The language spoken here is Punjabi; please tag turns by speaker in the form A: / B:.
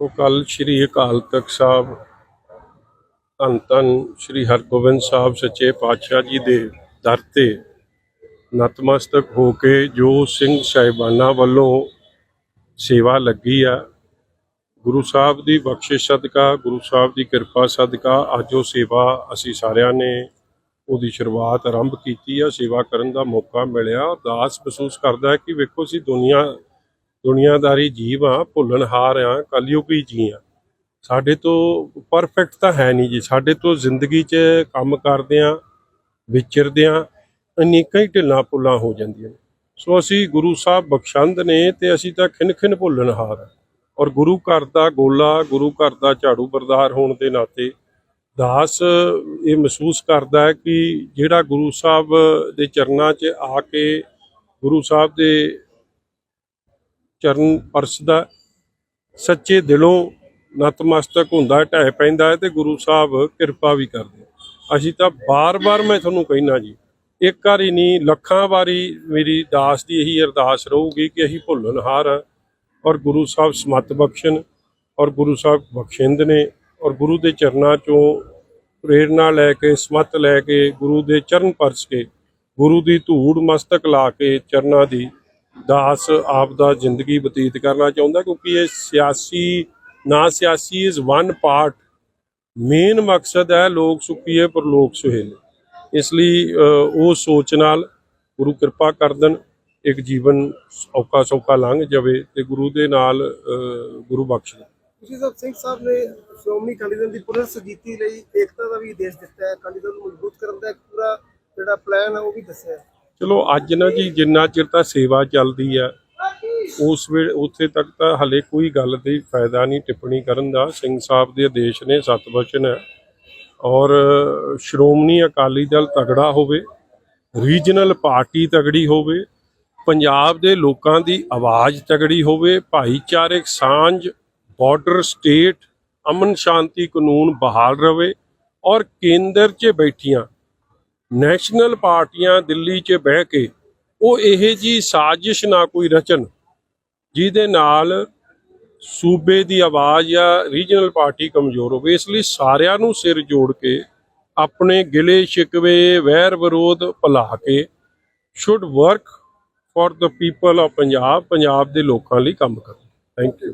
A: ਉਹ ਕੱਲ ਸ੍ਰੀ ਅਕਾਲ ਤਖਤ ਸਾਹਿਬ ਧੰਨ ਧੰਨ ਸ੍ਰੀ ਹਰਗੋਬਿੰਦ ਸਾਹਿਬ ਸੱਚੇ ਪਾਤਸ਼ਾਹ ਜੀ ਦੇ ਦਰ ਤੇ ਨਤਮਸਤਕ ਹੋ ਕੇ ਜੋ ਸਿੰਘ ਸਾਹਿਬਾਨਾਂ ਵੱਲੋਂ ਸੇਵਾ ਲੱਗੀ ਆ, ਗੁਰੂ ਸਾਹਿਬ ਦੀ ਬਖਸ਼ਿਸ਼ ਸਦਕਾ, ਗੁਰੂ ਸਾਹਿਬ ਦੀ ਕਿਰਪਾ ਸਦਕਾ ਅੱਜ ਉਹ ਸੇਵਾ ਅਸੀਂ ਸਾਰਿਆਂ ਨੇ ਉਹਦੀ ਸ਼ੁਰੂਆਤ ਆਰੰਭ ਕੀਤੀ ਆ। ਸੇਵਾ ਕਰਨ ਦਾ ਮੌਕਾ ਮਿਲਿਆ। ਉਦਾਸ ਮਹਿਸੂਸ ਕਰਦਾ ਕਿ ਵੇਖੋ ਅਸੀਂ ਦੁਨੀਆ ਦੁਨੀਆਦਾਰੀ ਜੀਵ ਆ ਭੁੱਲਣਹਾਰ ਆ, ਕਲਯੁਗੀ ਜੀ ਆ। ਸਾਡੇ ਤੋਂ ਪਰਫੈਕਟ ਤਾਂ ਹੈ ਨਹੀਂ ਜੀ। ਸਾਡੇ ਤੋਂ ਜ਼ਿੰਦਗੀ 'ਚ ਕੰਮ ਕਰਦੇ ਆ, ਵਿਚਰਦੇ ਆ ਅਨੇਕਾਂ ਹੀ ਢਿੱਲਾਂ ਭੁੱਲਾਂ ਹੋ ਜਾਂਦੀਆਂ ਨੇ। ਸੋ ਅਸੀਂ ਗੁਰੂ ਸਾਹਿਬ ਬਖਸ਼ੰਦ ਨੇ ਤੇ ਅਸੀਂ ਤਾਂ ਖਿੰਨ ਖਿੰਨ ਭੁੱਲਣਹਾਰ ਆ। ਔਰ ਗੁਰੂ ਘਰ ਦਾ ਗੋਲਾ, ਗੁਰੂ ਘਰ ਦਾ ਝਾੜੂ ਬਰਦਾਰ ਹੋਣ ਦੇ ਨਾਤੇ ਦਾਸ ਇਹ ਮਹਿਸੂਸ ਕਰਦਾ ਹੈ ਕਿ ਜਿਹੜਾ ਗੁਰੂ ਸਾਹਿਬ ਦੇ ਚਰਨਾਂ 'ਚ ਆ ਕੇ ਗੁਰੂ ਸਾਹਿਬ ਦੇ ਚਰਨ ਪਰਸਦਾ ਸੱਚੇ ਦਿਲੋਂ ਨਤਮਸਤਕ ਹੁੰਦਾ ਢਹਿ ਪੈਂਦਾ ਹੈ ਤੇ ਗੁਰੂ ਸਾਹਿਬ ਕਿਰਪਾ ਵੀ ਕਰਦੇ ਅਸੀਂ ਤਾਂ ਬਾਰ-ਬਾਰ ਮੈਂ ਤੁਹਾਨੂੰ ਕਹਿਣਾ ਜੀ, ਇੱਕ ਵਾਰੀ ਨਹੀਂ, ਲੱਖਾਂ ਵਾਰੀ ਮੇਰੀ ਦਾਸ ਦੀ ਇਹੀ ਅਰਦਾਸ ਰਹੂਗੀ ਕਿ ਅਸੀਂ ਭੁੱਲਣਹਾਰ ਹਾਂ ਔਰ ਗੁਰੂ ਸਾਹਿਬ ਸਮਤ ਬਖਸ਼ਣ ਔਰ ਗੁਰੂ ਸਾਹਿਬ ਬਖਸ਼ਿੰਦ ਨੇ ਔਰ ਗੁਰੂ ਦੇ ਚਰਨਾਂ ਚੋਂ ਪ੍ਰੇਰਣਾ ਲੈ ਕੇ, ਸਮਤ ਲੈ ਕੇ, ਗੁਰੂ ਦੇ ਚਰਨ ਪਰਸ ਕੇ, ਗੁਰੂ ਦੀ ਧੂੜ ਮਸਤਕ ਲਾ ਕੇ ਚਰਨਾਂ ਦੀ ਦਾਸ ਆਪ ਦਾ ਜ਼ਿੰਦਗੀ ਬਤੀਤ ਕਰਨਾ ਚਾਹੁੰਦਾ, ਕਿਉਂਕਿ ਇਹ ਸਿਆਸੀ, ਨਾ ਸਿਆਸੀ ਇਜ਼ ਵਨ ਪਾਰਟ ਮੇਨ ਮਕਸਦ ਹੈ ਲੋਕ ਸੁਖੀਏ ਪਰ ਲੋਕ ਸੁਹੇਲੇ ਇਸ ਲਈ ਉਹ ਸੋਚ ਨਾਲ ਗੁਰੂ ਕਿਰਪਾ ਕਰ ਦੇਣ, ਇੱਕ ਜੀਵਨ ਔਕਾ ਸੌਖਾ ਲੰਘ ਜਾਵੇ ਤੇ ਗੁਰੂ ਦੇ ਨਾਲ ਗੁਰੂ ਬਖਸ਼ ਦੇ
B: ਤੁਸੀਂ ਸਾਹਿਬ ਸਿੰਘ ਸਾਹਿਬ ਨੇ ਸ਼੍ਰੋਮਣੀ ਅਕਾਲੀ ਦਲ ਦੀ ਪੁਨਰ ਸਜੀਤੀ ਲਈ ਏਕਤਾ ਦਾ ਵੀ ਆਦੇਸ਼ ਦਿੱਤਾ ਹੈ, ਅਕਾਲੀ ਦਲ ਨੂੰ ਮਜ਼ਬੂਤ ਕਰਨ ਦਾ ਇੱਕ ਪੂਰਾ ਜਿਹੜਾ ਪਲਾਨ ਹੈ, ਉਹ ਵੀ ਦੱਸਿਆ
A: ਚਲੋ ਅੱਜ ਨਾ ਜੀ ਜਿੰਨਾ ਚਿਰ ਤਾਂ ਸੇਵਾ ਚੱਲਦੀ ਆ, ਉਸ ਵੇਲੇ ਉੱਥੇ ਤੱਕ ਤਾਂ ਹਲੇ ਕੋਈ ਗੱਲ ਦੀ ਫਾਇਦਾ ਨਹੀਂ ਟਿੱਪਣੀ ਕਰਨ ਦਾ। ਸਿੰਘ ਸਾਹਿਬ ਦੇ ਆਦੇਸ਼ ਨੇ ਸਤ ਵਚਨ ਹੈ ਔਰ ਸ਼੍ਰੋਮਣੀ ਅਕਾਲੀ ਦਲ ਤਗੜਾ ਹੋਵੇ, ਰੀਜਨਲ ਪਾਰਟੀ ਤਗੜੀ ਹੋਵੇ, ਪੰਜਾਬ ਦੇ ਲੋਕਾਂ ਦੀ ਆਵਾਜ਼ ਤਗੜੀ ਹੋਵੇ ਭਾਈਚਾਰਕ ਸਾਂਝ ਬਾਰਡਰ ਸਟੇਟ ਅਮਨ ਸ਼ਾਂਤੀ ਕਾਨੂੰਨ ਬਹਾਲ ਰਵੇ ਔਰ ਕੇਂਦਰ 'ਚ ਬੈਠੀਆਂ ਨੈਸ਼ਨਲ ਪਾਰਟੀਆਂ ਦਿੱਲੀ 'ਚ ਬਹਿ ਕੇ ਉਹ ਇਹ ਜੀ ਸਾਜ਼ਿਸ਼ ਨਾ ਕੋਈ ਰਚਨ ਜਿਹਦੇ ਨਾਲ ਸੂਬੇ ਦੀ ਆਵਾਜ਼ ਜਾਂ ਰੀਜਨਲ ਪਾਰਟੀ ਕਮਜ਼ੋਰ ਹੋਵੇ। ਇਸ ਲਈ ਸਾਰਿਆਂ ਨੂੰ ਸਿਰ ਜੋੜ ਕੇ ਆਪਣੇ ਗਿਲੇ ਸ਼ਿਕਵੇ, ਵੈਰ ਵਿਰੋਧ ਭੁਲਾ ਕੇ should work for the people of Punjab Punjab ਦੇ ਲੋਕਾਂ ਲਈ ਕੰਮ ਕਰੋ। Thank you